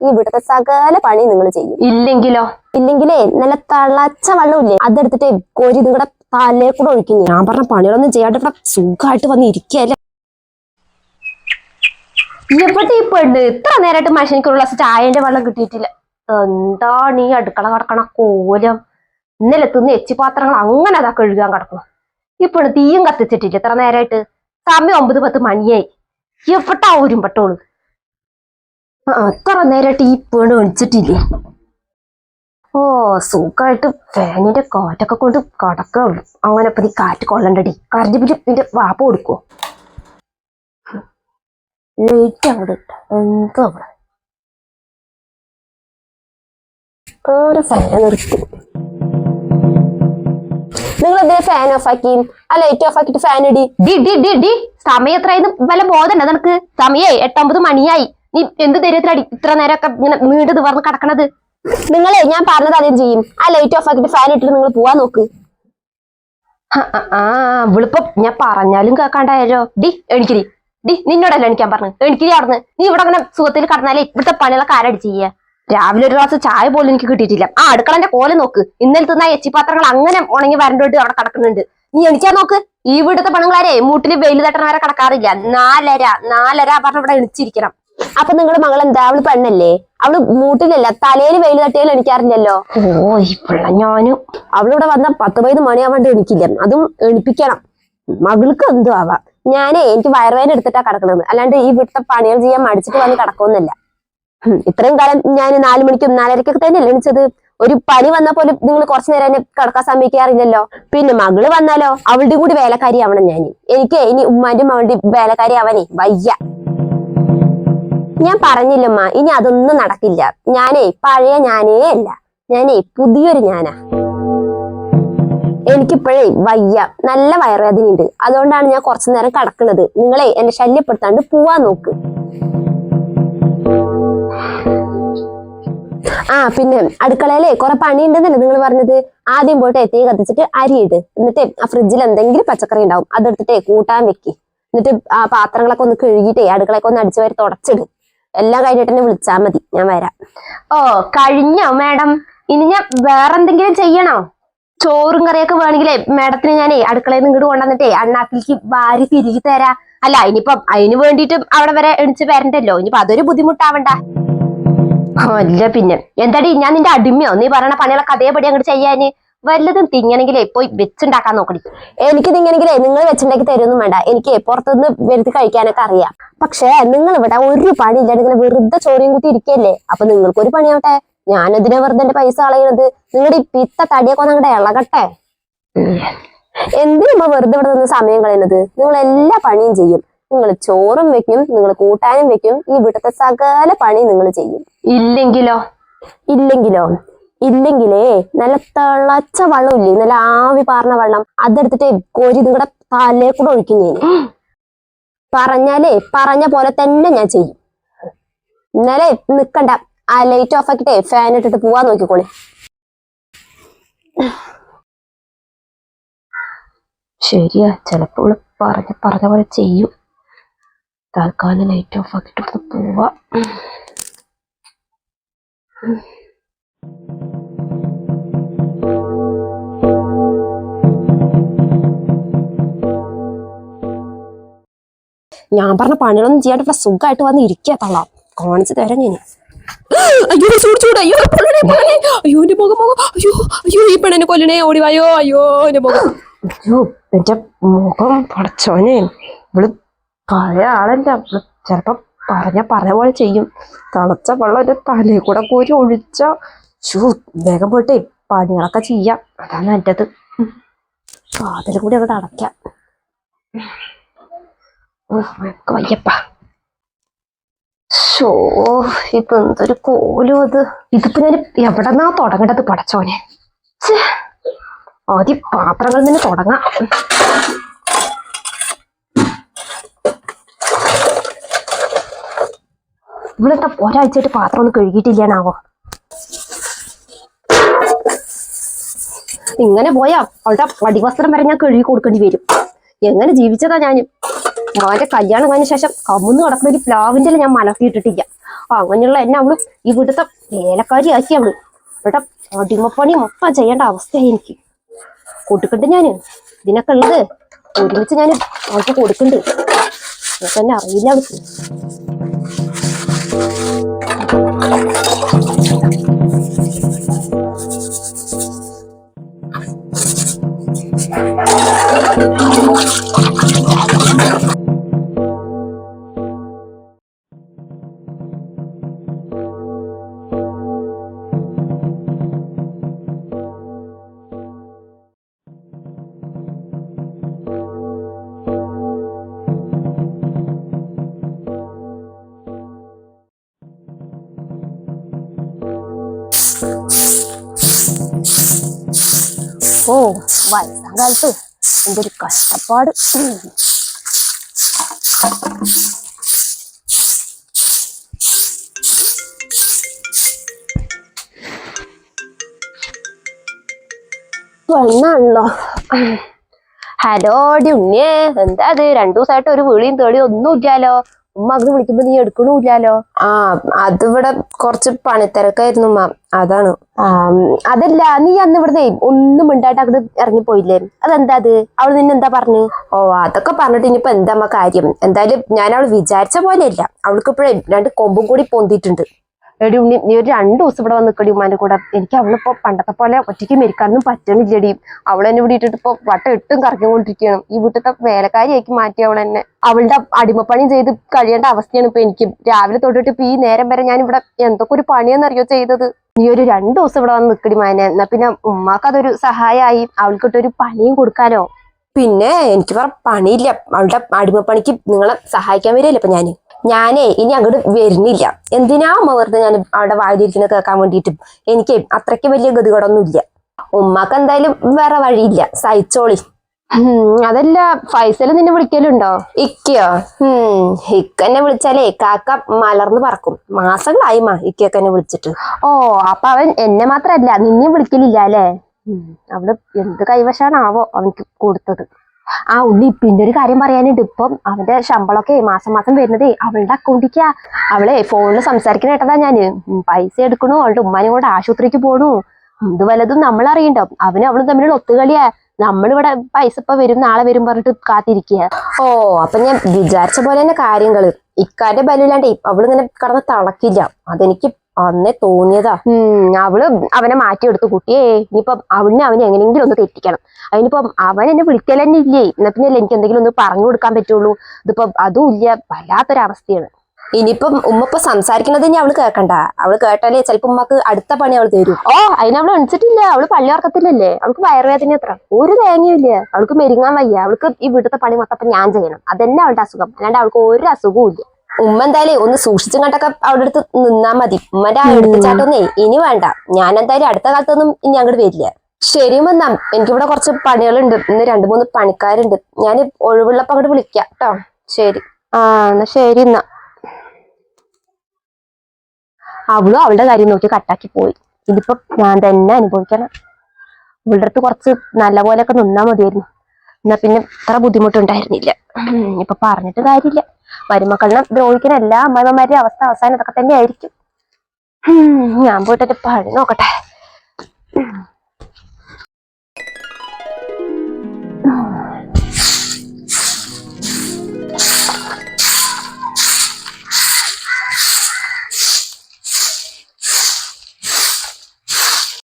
ഈ ഇവിടുത്തെ സകല പണി നിങ്ങൾ ചെയ്യും. ഇല്ലെങ്കിലോ? ഇല്ലെങ്കിലേ നല്ല തളച്ച വെള്ളമില്ലേ? അതെടുത്തിട്ട് കോരി നിങ്ങളുടെ തലേ കൂടെ ഒഴിക്കും. ഞാൻ പറഞ്ഞ പണികളൊന്നും ചെയ്യാണ്ട് ഇവിടെ സുഖമായിട്ട് വന്ന് ഇരിക്കല്ലേ എവിടെ ഈ പെണ്ണ് ഇത്ര നേരമായിട്ട് മനുഷ്യനിക്ക് ഒരു ഗ്ലാസ് ചായന്റെ വെള്ളം കിട്ടിയിട്ടില്ല. എന്താണ് ഈ അടുക്കള കടക്കണ കോലം? ഇന്നലെ തിന്ന് എച്ചി പാത്രങ്ങൾ അങ്ങനെ അതാ കഴുകാൻ കിടക്കണം ഇപ്പോഴും തീയും കത്തിച്ചിട്ടില്ല ഇത്ര നേരമായിട്ട് സമയം ഒമ്പത് പത്ത് മണിയായി. എവിട്ടാ ഊരും പെട്ടോൾ അത്ര നേരമായിട്ട് ഈ പേണ് വിളിച്ചിട്ടില്ലേ ഓ സുഖമായിട്ട് ഫാനിന്റെ കാറ്റൊക്കെ കൊണ്ട് കടക്ക അങ്ങനെ ഇപ്പൊ നീ കാറ്റ് കൊള്ളണ്ടടി. കറണ്ട് ബില്ല് പിന്നെ വാപ്പ കൊടുക്കുവോ? ലൈറ്റ് അവിടെ ഇട്ട. എന്തോ അവിടെ? ഒരു ഫാൻ നിങ്ങൾ എന്തിനാ ഫാൻ ഓഫ് ആക്കി? ആ ലൈറ്റ് ഓഫ് ആക്കിയിട്ട് ഫാൻ ഇടി. ഡി ഡി ഡി ഡി. സമയം എത്രയായിരുന്നു വല്ല ബോധമുണ്ടോ നിനക്ക്? സമയേ എട്ടൊമ്പത് മണിയായി. നീ എന്ത് ധൈര്യത്തിലടി ഇത്ര നേരമൊക്കെ ഇങ്ങനെ നീണ്ടു നിവർന്ന് കിടക്കണത്? നിങ്ങളെ ഞാൻ പറഞ്ഞത് ആദ്യം ചെയ്യും. ആ ലൈറ്റ് ഓഫ് ആക്കിയിട്ട് ഫാൻ ഇട്ടിട്ട് നിങ്ങൾ പോവാൻ നോക്ക്. ആ, ആ ഞാൻ പറഞ്ഞാലും കേൾക്കാണ്ടായാലോ ഡി എണിക്കിരി. ഡി നിന്നോടല്ല എണിക്കാൻ പറഞ്ഞു? എണിക്കിരി അവിടുന്ന്. നീ ഇവിടെ അങ്ങനെ സുഖത്തിൽ കടന്നാലേ ഇവിടുത്തെ പണികളൊക്കെ ആരടി ചെയ്യുക രാവിലെ ഒരു ഗ്ലാസ് ചായ പോലും എനിക്ക് കിട്ടിയിട്ടില്ല. ആ അടുക്കളന്റെ കോല നോക്ക്. ഇന്നലെ തിന്ന എച്ചി പാത്രങ്ങൾ അങ്ങനെ ഉണങ്ങി വരണ്ടോട്ട് അവിടെ കിടക്കുന്നുണ്ട്. നീ എണിച്ചാ നോക്ക്. ഇവിടുത്തെ പണങ്ങളാരെ മൂട്ടിൽ വെയിൽ തട്ടണവരെ കിടക്കാറില്ല. നാലര നാലര പറഞ്ഞ ഇവിടെ എണിച്ചിരിക്കണം. അപ്പൊ നിങ്ങളുടെ മകൾ എന്താ? അവൾ പെണ്ണല്ലേ? അവൾ മൂട്ടിലല്ല? തലയിൽ വെയിൽ തട്ടിയാലും എണിക്കാറില്ലല്ലോ? ഓ ഈ പിള്ള ഞാനും. അവളിവിടെ വന്ന പത്ത് പതിനൊന്ന് മണിയാവാണ്ട് എണിക്കില്ല. അതും എണിപ്പിക്കണം. മകൾക്ക് എന്തോ ആവാം. ഞാനേ എനിക്ക് വയറുവേദന എടുത്തിട്ടാ കിടക്കണത് അല്ലാണ്ട് ഈ വീട്ടിലെ പണികൾ ചെയ്യാൻ മടിച്ചിട്ട് വന്ന് കിടക്കുമെന്നല്ല ഇത്രയും കാലം ഞാൻ നാലു മണിക്കും നാലരക്കൊക്കെ തന്നെ എണിച്ചത്? ഒരു പനി വന്ന പോലും നിങ്ങൾ കുറച്ചു നേരം എന്നെ കിടക്കാൻ സമ്മതിക്കാറില്ലല്ലോ? പിന്നെ മകൾ വന്നാലോ? അവളുടെ കൂടി വേലക്കാരി ആവണം ഞാൻ എനിക്ക് ഇനി ഉമ്മാന്റെ മകളുടെ വേലക്കാരി ആവാനേ വയ്യ. ഞാൻ പറഞ്ഞില്ലമ്മ ഇനി അതൊന്നും നടക്കില്ല. ഞാനേ പഴയ ഞാനേ അല്ല. ഞാനേ പുതിയൊരു ഞാനാ. എനിക്കിപ്പോഴേ വയ്യ. നല്ല വയറുവേദനയുണ്ട്. അതുകൊണ്ടാണ് ഞാൻ കുറച്ചു നേരം കിടക്കുന്നത്. നിങ്ങളെ എന്നെ ശല്യപ്പെടുത്താണ്ട് പോവാൻ നോക്ക്. ആ പിന്നെ അടുക്കളയിലെ കുറെ പണിയുണ്ടെന്നല്ലേ നിങ്ങൾ പറഞ്ഞത്? ആദ്യം പോയിട്ട് തീ കത്തിച്ചിട്ട് അരിയിട് എന്നിട്ട് ആ ഫ്രിഡ്ജിൽ എന്തെങ്കിലും പച്ചക്കറി ഉണ്ടാവും. അതെടുത്തിട്ടേ കൂട്ടാൻ വെക്കി. എന്നിട്ട് ആ പാത്രങ്ങളൊക്കെ ഒന്ന് കഴുകിയിട്ടേ അടുക്കളയൊക്കെ ഒന്ന് അടിച്ചു വരെ തുടച്ചിട്. എല്ലാം കഴിഞ്ഞിട്ട് എന്നെ വിളിച്ചാൽ മതി. ഞാൻ വരാം. ഓ കഴിഞ്ഞോ മാഡം? ഇനി ഞാൻ വേറെന്തെങ്കിലും ചെയ്യണോ? ചോറും കറിയൊക്കെ വേണമെങ്കിലേ മാഡത്തിന് ഞാനേ അടുക്കളയിൽ നിന്ന് ഇങ്ങോട്ട് കൊണ്ടുവന്നിട്ടേ അണ്ണാക്കിലേക്ക് വാരി തിരികെ തരാ. അല്ല ഇനിയിപ്പം അതിന് വേണ്ടിയിട്ട് അവിടെ വരെ എണിച്ച് വരണ്ടല്ലോ. ഇനിയിപ്പോ അതൊരു ബുദ്ധിമുട്ടാവണ്ട. അല്ല പിന്നെ. എന്താടി ഞാൻ നിന്റെ അടിമയോ? നീ പറയണ പണികളൊക്കെ അതേപടി അങ്ങോട്ട് ചെയ്യാന്? വല്ലതും തിങ്ങണെങ്കിലേ പോയി വെച്ചുണ്ടാക്കാൻ നോക്കണം എനിക്ക് തിങ്ങണെങ്കിലേ നിങ്ങൾ വെച്ചുണ്ടാക്കി തരുമൊന്നും വേണ്ട. എനിക്ക് പുറത്തുനിന്ന് വരുത്തി കഴിക്കാനൊക്കെ അറിയാം. പക്ഷേ നിങ്ങൾ ഇവിടെ ഒരു പണി ഇല്ലാണ്ട് ഇങ്ങനെ വെറുതെ ചോറിയും കൂട്ടി ഇരിക്കല്ലേ? അപ്പൊ നിങ്ങൾക്ക് ഒരു പണിയാവട്ടെ. ഞാനതിനെ വെറുതെ എന്റെ പൈസ കളയണത്? നിങ്ങളുടെ ഈ പിത്ത തടിയൊക്കെ ഒന്ന് അങ്ങോട്ട് ഇളകട്ടെ. എന്തിനാ വെറുതെ ഇവിടെ നിന്ന് സമയം കളയുന്നത് നിങ്ങൾ എല്ലാ പണിയും ചെയ്യും. നിങ്ങൾ ചോറും വെക്കും നിങ്ങൾ കൂട്ടാനും വെക്കും. ഈ വീട്ടിലത്തെ സകല പണി നിങ്ങൾ ചെയ്യും. ഇല്ലെങ്കിലോ? ഇല്ലെങ്കിലോ? ഇല്ലെങ്കിലേ നല്ല തിളച്ച വെള്ളം ഇല്ലേ നല്ല ആവി പാർന്ന വെള്ളം. അതെടുത്തിട്ട് കോരി നിങ്ങളുടെ തലേ കൂടെ ഒഴിക്കും ഞാൻ. പറഞ്ഞാലേ പറഞ്ഞ പോലെ തന്നെ ഞാൻ ചെയ്യും. ഇന്നലെ നിക്കണ്ട. ആ ലൈറ്റ് ഓഫ് ആക്കിട്ടേ ഫാൻ ഇട്ടിട്ട് പോവാൻ നോക്കിക്കോളെ. ശരിയാ ചിലപ്പോൾ പറഞ്ഞ പറഞ്ഞ പോലെ ചെയ്യും. തൽക്കാലം ലൈറ്റ് ഓഫ് ആക്കിട്ട് പോവാ. ഞാൻ പറഞ്ഞ പണികളൊന്നും ചെയ്യാണ്ട് ഇവിടെ സുഖമായിട്ട് വന്ന് ഇരിക്കുക തള്ളാം. കാണിച്ചു തരാം ഞാൻ. അയ്യോ ചൂട് അയ്യോ പൊള്ളണേ പൊള്ളണേ അയ്യോ എന്റെ മുഖം മുഖം. അയ്യോ അയ്യോ ഈ പെണ്ണിനെ കൊല്ലണേ ഓടി വായോ. അയ്യോ എന്റെ മുഖം. അയ്യോ എന്റെ മുഖം പടച്ചോനെ. ഇവൾ പഴയ ആളല്ല. ചെലപ്പോ പറഞ്ഞ പറഞ്ഞ പോലെ ചെയ്യും. തളച്ച വെള്ളം എന്റെ തലയിൽ കൂടെ കോരി ഒഴിച്ച. ചൂ വേഗം പോയിട്ടേ പണികളൊക്കെ ചെയ്യാം. അതാണ് നല്ലത് കാതിൽ കൂടി അങ്ങോട്ട് അടയ്ക്കാം. എനിക്ക് വയ്യപ്പ ഷോ എന്തൊരു കോലും അത്. ഇതിപ്പോ ഞാൻ എവിടെന്നാ തുടങ്ങേണ്ടത് പടച്ചോനെ ആദ്യം പാത്രങ്ങളിൽ നിന്ന് തുടങ്ങാം. ഇവിടെന്താ ഒരാഴ്ചയായിട്ട് പാത്രം ഒന്ന് കഴുകിയിട്ടില്ലാണാവോ? ഇങ്ങനെ പോയാ അവളുടെ വടിവസ്ത്രം വരെ ഞാൻ കഴുകി കൊടുക്കേണ്ടി വരും. എങ്ങനെ ജീവിച്ചതാ ഞാൻ മോന്റെ കല്യാണം കഴിഞ്ഞ ശേഷം കമ്മുന്ന് കിടക്കുന്ന ഒരു പ്ലാവിന്റെ ഞാൻ മലർത്തിയിട്ടിട്ടില്ല. അങ്ങനെയുള്ള എന്നെ അവൾ ഇവിടുത്തെ വേലക്കാരി ആക്കി അവൾ. ഇവിടെ അടിമപ്പണി മൊത്തം ചെയ്യേണ്ട അവസ്ഥയായി എനിക്ക്. കൊടുക്കണ്ട് ഞാൻ. ഇതിനൊക്കെ ഉള്ളത് ഒരുമിച്ച് ഞാൻ അവൾക്ക് കൊടുക്കണ്ട്. തന്നെ അറിയില്ല അവൾക്ക്. ഓ വയസ്സാം കാലത്ത് എന്തൊരു കഷ്ടപ്പാട്. വന്നാണല്ലോ. ഹലോ ഡി ഉണ്ണിയേ എന്താ അത് രണ്ടു ദിവസമായിട്ട് ഒരു വിളിയും തേളിയും ഒന്നും ഇല്ലാലോ ഉമ്മ അങ്ങ് വിളിക്കുമ്പോ നീ എടുക്കണില്ലല്ലോ ആ അതിവിടെ കുറച്ച് പണിത്തിരക്കായിരുന്നു ഉമ്മ. അതാണ്. അതല്ല നീ അന്ന് ഇവിടുന്ന് ഒന്നും മിണ്ടായിട്ട് ഇറങ്ങി പോയില്ലേ അതെന്താ അത്? അവൾ നിന്നെ എന്താ പറഞ്ഞു? ഓ അതൊക്കെ പറഞ്ഞിട്ട് ഇനിയിപ്പോ എന്താ കാര്യം? എന്തായാലും ഞാൻ അവൾ വിചാരിച്ച പോലെയല്ല. അവൾക്ക് ഇപ്പോഴേ രണ്ട് കൊമ്പും കൂടി പൊന്തിയിട്ടുണ്ട്. എടി ഉണ്ണി നീ ഒരു രണ്ടു ദിവസം ഇവിടെ വന്നിക്കടി ഉമ്മാന്റെ കൂടെ. എനിക്ക് അവളിപ്പോ പണ്ടത്തെ പോലെ ഒറ്റയ്ക്ക് മെരിക്കാനൊന്നും പറ്റണില്ലടി. അവളെന്നെ ഇവിടെ ഇട്ടിട്ട് ഇപ്പൊ വട്ട എട്ടും കറക്കിക്കൊണ്ടിരിക്കുകയാണ്. ഈ വീട്ടിലത്തെ വേലക്കാരിയാക്കി മാറ്റി അവളെന്നെ. അവളുടെ അടിമപ്പണി ചെയ്ത് കഴിയേണ്ട അവസ്ഥയാണ് ഇപ്പൊ എനിക്ക്. രാവിലെ തൊട്ടിട്ട് ഇപ്പൊ ഈ നേരം വരെ ഞാൻ ഇവിടെ എന്തൊക്കെ ഒരു പണിയെന്നറിയോ ചെയ്തത്? നീ ഒരു രണ്ടു ദിവസം ഇവിടെ വന്ന് നിക്കടി മാനെ. എന്നാ പിന്നെ ഉമ്മാക്ക് അതൊരു സഹായമായി അവൾക്കിട്ടൊരു പണിയും കൊടുക്കാനോ പിന്നെ എനിക്ക് പറ പണിയില്ല. അവളുടെ അടിമപ്പണിക്ക് നിങ്ങളെ സഹായിക്കാൻ വരികയല്ലേ ഇപ്പൊ ഞാൻ? ഞാനേ ഇനി അങ്ങോട്ട് വരുന്നില്ല. എന്തിനാ അമ്മ വെറുതെ ഞാൻ അവിടെ വായിലിരിക്കുന്നത് കേൾക്കാൻ വേണ്ടിയിട്ട്? എനിക്ക് അത്രയ്ക്ക് വലിയ ഗതികേടൊന്നും ഇല്ല ഉമ്മക്ക് എന്തായാലും വേറെ വഴിയില്ല. സഹിച്ചോളി. അതല്ല ഫൈസൽ നിന്നെ വിളിക്കലുണ്ടോ? ഇക്കയോ? ഉം ഇക്കെന്നെ വിളിച്ചാലേ കാക്ക മലർന്ന് പറക്കും. മാസങ്ങളായി മാ ഇക്കൊക്കെ എന്നെ വിളിച്ചിട്ട്. ഓ അപ്പൊ അവൻ എന്നെ മാത്രല്ല നിന്നെ വിളിക്കലില്ല അല്ലേ? അവൾ എന്ത് കൈവശാണാവോ അവൻക്ക് കൊടുത്തത്. ആ ഉണ്ണി പിന്നെ ഒരു കാര്യം പറയാനുണ്ട്. ഇപ്പം അവന്റെ ശമ്പളമൊക്കെ മാസം മാസം വരുന്നതേ അവളുടെ അക്കൗണ്ടിക്കാ അവളെ ഫോണിൽ സംസാരിക്കണ കേട്ടതാ ഞാൻ. പൈസ എടുക്കണു. അവളുടെ ഉമ്മാനെ കൊണ്ട് ആശുപത്രിക്ക് പോണു. ഇത് വല്ലതും നമ്മൾ അറിയണ്ടോ? അവനും അവളും തമ്മിലുള്ള ഒത്തുകളിയാ. നമ്മളിവിടെ പൈസ ഇപ്പൊ വരും നാളെ വരും പറഞ്ഞിട്ട് കാത്തിരിക്കുക ഓ അപ്പൊ ഞാൻ വിചാരിച്ച പോലെ തന്നെ കാര്യങ്ങൾ. ഇക്കാന്റെ ബലമില്ലാണ്ടേ അവളിങ്ങനെ കടന്ന് തളക്കില്ല. അതെനിക്ക് അന്നേ തോന്നിയതാ. ഉം. അവൾ അവനെ മാറ്റി മാറ്റിയെടുത്തു. കുട്ടിയെ ഇനിയിപ്പം അവനെ അവനെ എങ്ങനെയെങ്കിലും ഒന്ന് തെറ്റിക്കണം. അതിനിപ്പം അവൻ എന്നെ വിളിക്കൽ തന്നെ ഇല്ലേ? എന്നാ പിന്നെ എനിക്ക് എന്തെങ്കിലും ഒന്ന് പറഞ്ഞു കൊടുക്കാൻ പറ്റുള്ളൂ. ഇതിപ്പം അതും ഇല്ല. വല്ലാത്തൊരവസ്ഥയാണ്. ഇനിയിപ്പം ഉമ്മ ഇപ്പൊ സംസാരിക്കണത് ഇനി അവൾ കേക്കണ്ട. അവൾ കേട്ടാലേ ചിലപ്പോ ഉമ്മക്ക് അടുത്ത പണി അവൾ തരും. ഓ അതിനവൾ എണിച്ചിട്ടില്ല. അവൾ പള്ളി ഉറക്കത്തില്ലല്ലേ അവൾക്ക് വയറുവേദന എത്ര ഒരു തേങ്ങയില്ല അവൾക്ക് മെരുങ്ങാൻ വയ്യ. അവൾക്ക് ഈ വീട്ടിലത്തെ പണി മൊത്തം ഞാൻ ചെയ്യണം. അതന്നെ അവളുടെ അസുഖം. അല്ലാണ്ട് അവൾക്ക് ഒരു അസുഖവും ഇല്ല. ഉമ്മ എന്തായാലും ഒന്ന് സൂക്ഷിച്ചും കണ്ടൊക്കെ അവിടെ അടുത്ത് നിന്നാ മതി. ഉമ്മന്റെ ആ എടുത്തുചാട്ടൊന്നേ ഇനി വേണ്ട. ഞാൻ എന്തായാലും അടുത്ത കാലത്തൊന്നും ഇനി അങ്ങോട്ട് വരില്ല. ശരി എനിക്ക് എനിക്കിവിടെ കുറച്ച് പണികളുണ്ട്. ഇന്ന് രണ്ടു മൂന്ന് പണിക്കാരുണ്ട്. ഞാൻ ഒഴിവുള്ളപ്പോ അങ്ങോട്ട് വിളിക്കാം കേട്ടോ ശരി. ആ എന്നാ ശരി എന്നാ. അവളും അവളുടെ കാര്യം നോക്കി കട്ടാക്കി പോയി. ഇതിപ്പോ ഞാൻ തന്നെ അനുഭവിക്കണം. അവളുടെ അടുത്ത് കുറച്ച് നല്ല ഒക്കെ നിന്നാ മതിയായിരുന്നു. എന്നാ പിന്നെ ഇത്ര ബുദ്ധിമുട്ടുണ്ടായിരുന്നില്ല. ഇപ്പൊ പറഞ്ഞിട്ട് കാര്യമില്ല. മരുമക്കളിനെ ദ്രോഹിക്കുന്ന എല്ലാ അമ്മായിമാരുടെയും അവസ്ഥ അവസാനം ഇതൊക്കെ തന്നെ ആയിരിക്കും ഞാൻ പോയിട്ട് പഴി നോക്കട്ടെ.